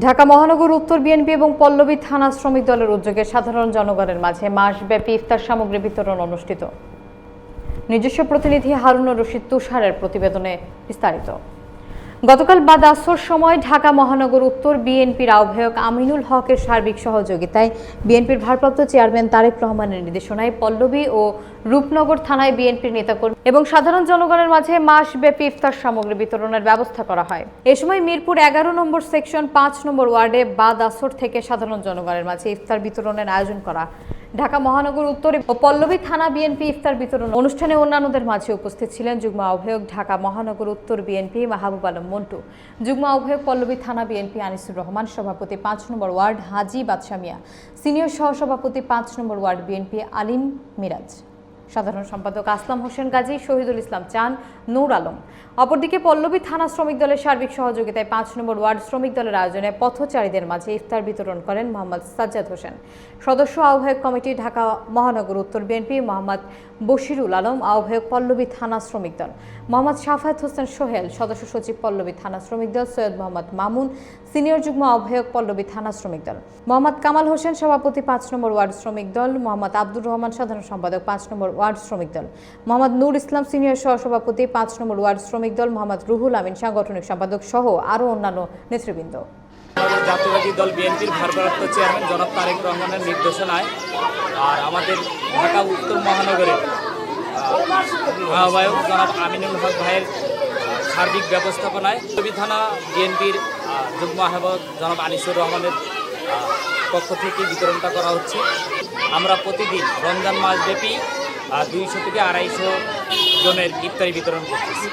ঢাকা মহানগর, উত্তর বিএনপি এবং পল্লবী থানা শ্রমিক দলের উদ্যোগে সাধারণ জনগণের মাঝে মাসব্যাপী ইফতার সামগ্রী বিতরণ অনুষ্ঠিত। নিজস্ব প্রতিনিধি হারুন রশিদ তুষারের প্রতিবেদনে বিস্তারিত। গতকাল বাদ আসর সময় ঢাকা মহানগর উত্তর বিএনপির আহ্বায়ক আমিনুল হকের সার্বিক সহযোগিতায় বিএনপির ভারপ্রাপ্ত চেয়ারম্যান তারেক রহমানের নির্দেশনায় পল্লবী ও রূপনগর থানায় বিএনপির নেতাকর্মী এবং সাধারণ জনগণের মাঝে মাসব্যাপী ইফতার সামগ্রী বিতরণের ব্যবস্থা করা হয়। এ সময় মিরপুর এগারো নম্বর সেকশন পাঁচ নম্বর ওয়ার্ডে বাদ আসর থেকে সাধারণ জনগণের মাঝে ইফতার বিতরণের আয়োজন করা ঢাকা মহানগর উত্তরে ও পল্লবী থানা বিএনপি ইফতার বিতরণ অনুষ্ঠানে অন্যান্যদের মাঝে উপস্থিত ছিলেন যুগ্ম আহ্বায়ক ঢাকা মহানগর উত্তর বিএনপি মাহবুব আলম মন্টু। যুগ্ম আহ্বায়ক পল্লবী থানা বিএনপি আনিসুর রহমান, সভাপতি পাঁচ নম্বর ওয়ার্ড হাজি বাদশামিয়া সিনিয়র সহসভাপতি পাঁচ নম্বর ওয়ার্ড বিএনপি আলিম মিরাজ। সাধারণ সম্পাদক আসলাম হোসেন গাজী, শহীদুল ইসলাম চান, নূর আলম। অপরদিকে পল্লবী থানা শ্রমিক দলের সার্বিক সহযোগিতায় পাঁচ নম্বর ওয়ার্ড শ্রমিক দলের আয়োজনে পথচারীদের মাঝে ইফতার বিতরণ করেন মোহাম্মদ সাজ্জাদ হোসেন। সদস্য আহ্বায়ক কমিটি ঢাকা মহানগর উত্তর বিএনপি মোহাম্মদ বশিরুল আলম, আহ্বায়ক পল্লবী থানা শ্রমিক দল মোহাম্মদ শাফায়াত হোসেন সোহেল, সদস্য সচিব পল্লবী থানা শ্রমিক দল সৈয়দ মোহাম্মদ মামুন, সিনিয়র যুগ্ম আহ্বায়ক পল্লবী থানা শ্রমিক দল মোহাম্মদ কামাল হোসেন, সভাপতি পাঁচ নম্বর ওয়ার্ড শ্রমিক দল মোহাম্মদ আব্দুর রহমান, সাধারণ সম্পাদক পাঁচ নম্বর ওয়ার্ড শ্রমিক দল। মোহাম্মদ নূর ইসলাম সিনিয়র সহসভাপতি, পাঁচ নম্বর ওয়ার্ড শ্রমিক দল, মোহাম্মদ রুহুল আমিন, সাংগঠনিক সম্পাদক সহ আরও অন্যান্য নেতৃবৃন্দ। জাতীয়বাদী দল বিএনপির ভারপ্রাপ্ত চেয়ারম্যান জনাব তারেক রহমানের নির্দেশনায় আর আমাদের ঢাকা উত্তর মহানগরের আহ্বায়ক জনাব আমিনুল হক ভাইয়ের সার্বিক ব্যবস্থাপনায় থানা বিএনপির যুগ্ম আহ্বায়ক জনাব আনিসুর রহমানের পক্ষ থেকে বিতরণটা করা হচ্ছে। আমরা প্রতিদিন রমজান মাসব্যাপী দুইশো থেকে আড়াইশো জনের ইফতারি বিতরণ করতেছি।